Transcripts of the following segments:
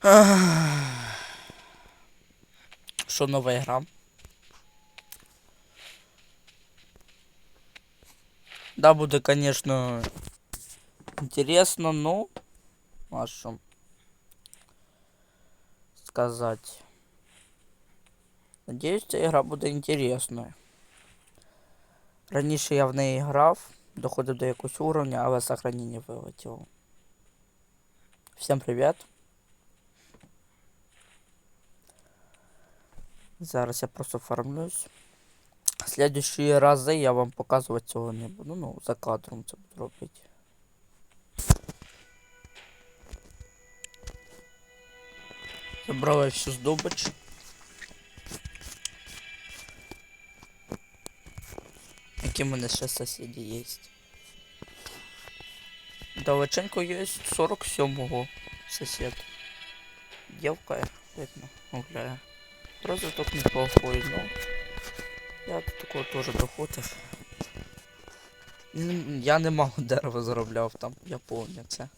Що нова гра? Да, буде, конечно, интересно, но... А що? Сказать. Надіюсь, ця гра буде інтересною. Раніше я в неї грав, доходив до якогось уровня, але сохранення вилетіло. Всем привет. Зараз я просто фармлюсь. Следующие рази я вам показувати цього не буду. Ну, за кадром це буду робити. Забрала всю здобич. Які в мене ще сусіди є. Далеченько є 47-го сусід. Дівка, видно, гуляє. Розвиток неплохой, ну. Я до такого тоже доходив. Я немало дерева заробляв там, я помню це.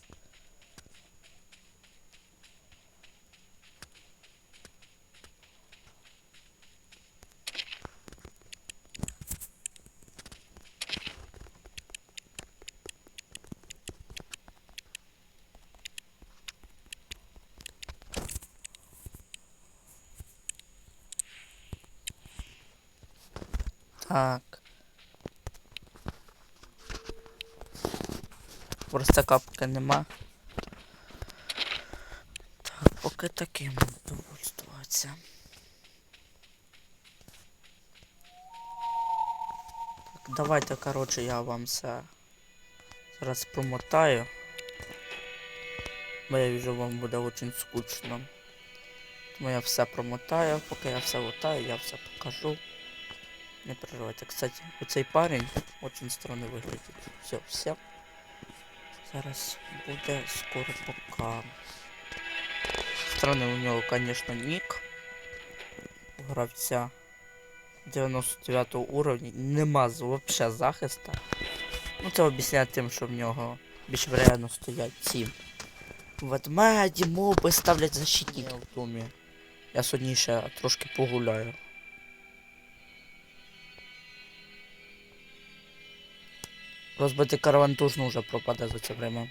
Так. Просто капки нема. Так, поки таким довольствуватися. Так, давайте, коротше, я вам все зараз промотаю. Бо я вижу, вам буде дуже скучно. Тому я все промотаю, поки я все лутаю, я все покажу. Не переживайте. Кстати, оцей парень очень странно выглядит. Все, все. Зараз буде скоро пока. Странний у нього, конечно, нік. У гравця 99 уровня. Нема вообще захиста. Ну це об'ясняє тим, що в нього більш вероятно стоять ці. Ведмеді, моби ставлять защитники в домі. Я сьогодні ще трошки погуляю. Розбитий караван точно вже пропаде за це время.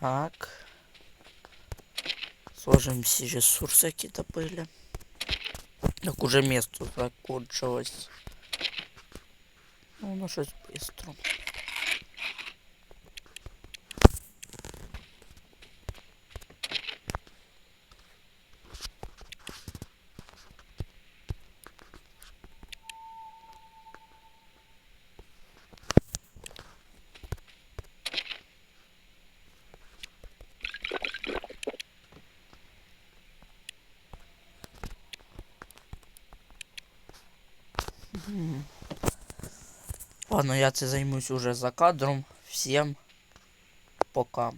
Так. Сложим всі ресурси, які добили. Так уже місто закончилось. Ну, воно щось быстро. Ладно, я це займусь уже за кадром. Всем пока.